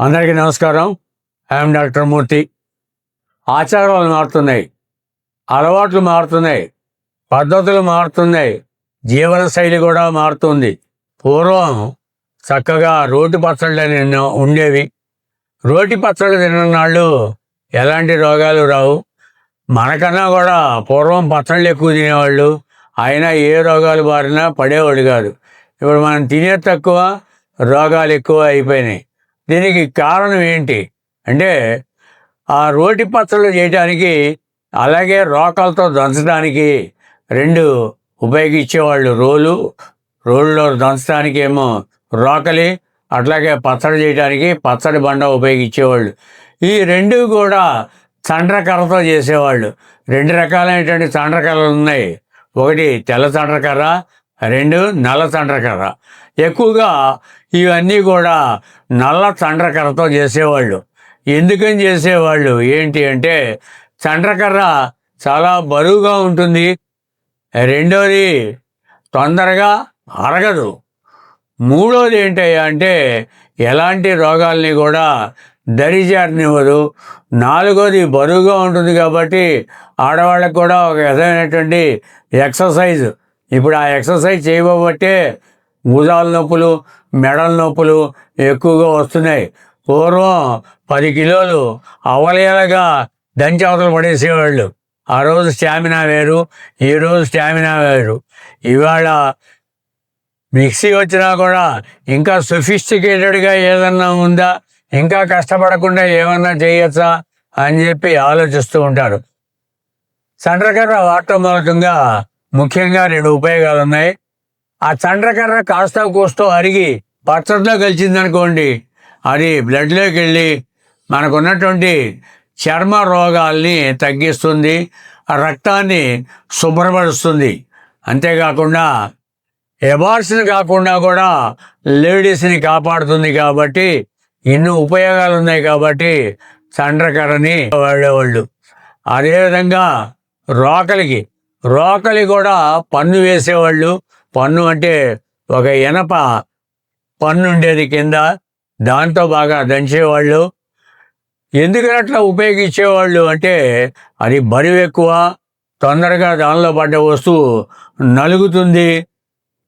అందరికీ నమస్కారం. I'm doctor Murthy. ఆచారాలు మారుతున్నాయి. అలవాట్లు మారుతున్నాయి. పద్ధతులు మారుతున్నాయి. జీవన శైలి కూడా మారుతుంది. పూర్వం చక్కగా రోటి పచ్చళ్ళు అని ఉండేవి. రోటి పచ్చళ్ళు తిన్ననాళ్ళు ఎలాంటి రోగాలు రావు. మనకన్నా కూడా పూర్వం పచ్చళ్ళు ఎక్కువ తినేవాళ్ళు. అయినా ఏ రోగాలు బారినా పడేవాడు కాదు. ఇప్పుడు మనం తినే తక్కువ రోగాలు ఎక్కువ అయిపోయినాయి. దీనికి కారణం ఏంటి? అంటే ఆ రోటి పచ్చళ్ళు చేయడానికి అలాగే రోకలతో దంచడానికి రెండు ఉపయోగించేవాళ్ళు రోలు. రోల్లో దంచడానికి ఏమో రోకలి అట్లాగే పచ్చడి చేయడానికి పచ్చడి బండ ఉపయోగించేవాళ్ళు. ఈ రెండు కూడా చండ్రకర్రతో చేసేవాళ్ళు. రెండు రకాలైనటువంటి చండ్రకర్రలు ఉన్నాయి. ఒకటి తెల్ల చండ్రకర్ర రెండు నల్ల చండ్రకర్ర ఎక్కువగా ఇవన్నీ కూడా నల్ల చండ్రకర్రతో చేసేవాళ్ళు. ఎందుకని చేసేవాళ్ళు? ఏంటి అంటే చండ్రకర్ర చాలా బరువుగా ఉంటుంది. రెండోది తొందరగా అరగదు. మూడోది ఏంటయ్యా అంటే ఎలాంటి రోగాల్ని కూడా దరిజారనివ్వదు నాలుగోది బరువుగా ఉంటుంది కాబట్టి ఆడవాళ్ళకు కూడా ఒక విధమైనటువంటి ఎక్సర్సైజ్ ఇప్పుడు ఆ ఎక్సర్సైజ్ చేయబట్టే భుజాల నొప్పులు మెడల నొప్పులు ఎక్కువగా వస్తున్నాయి. పూర్వం పది కిలోలు అవలేలగా దంచి అవతల పడేసేవాళ్ళు. ఆ రోజు స్టామినా వేరు ఈరోజు స్టామినా వేరు. ఇవాళ మిక్సీ వచ్చినా కూడా ఇంకా సొఫిస్టికేటెడ్గా ఏదన్నా ఉందా ఇంకా కష్టపడకుండా ఏమన్నా చేయొచ్చా అని చెప్పి ఆలోచిస్తూ ఉంటారు. చండ్రకర్ర వాడటం మూలకంగా ముఖ్యంగా రెండు ఉపయోగాలు ఉన్నాయి ఆ చండ్రకర్ర కాస్త కూస్తో అరిగి పచ్చడిలో కలిసిందనుకోండి అది బ్లడ్లోకి వెళ్ళి మనకున్నటువంటి చర్మ రోగాల్ని తగ్గిస్తుంది రక్తాన్ని శుభ్రపరుస్తుంది. అంతేకాకుండా ఎబార్షన్ కాకుండా కూడా లేడీస్ని కాపాడుతుంది కాబట్టి ఎన్నో ఉపయోగాలు ఉన్నాయి కాబట్టి చండ్రకర్రని వాడేవాళ్ళు. అదేవిధంగా రోకలికి రోకలి కూడా పన్ను వేసేవాళ్ళు. పన్ను అంటే ఒక ఎనప పన్ను ఉండేది కింద. దాంతో బాగా దంచేవాళ్ళు. ఎందుకని అట్లా ఉపయోగించేవాళ్ళు అంటే అది బరువు ఎక్కువ తొందరగా దానిలో పడ్డ వస్తువు నలుగుతుంది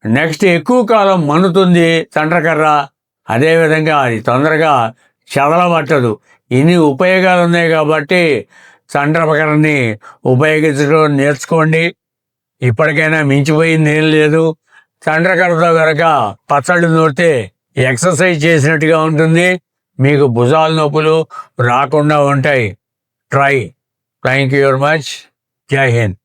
నెక్స్ట్ ఎక్కువ కాలం మన్నుతుంది చండ్రకర్ర అదేవిధంగా అది తొందరగా చదలబట్టదు. ఇన్ని ఉపయోగాలు ఉన్నాయి కాబట్టి చండ్రకర్రని ఉపయోగించడం నేర్చుకోండి. ఇప్పటికైనా మించిపోయింది ఏం లేదు. చండ్రకర్రతో కనుక పచ్చళ్ళు నూరితే ఎక్సర్సైజ్ చేసినట్టుగా ఉంటుంది. మీకు భుజాల నొప్పులు రాకుండా ఉంటాయి. Try. Thank you very much. Jai Hind.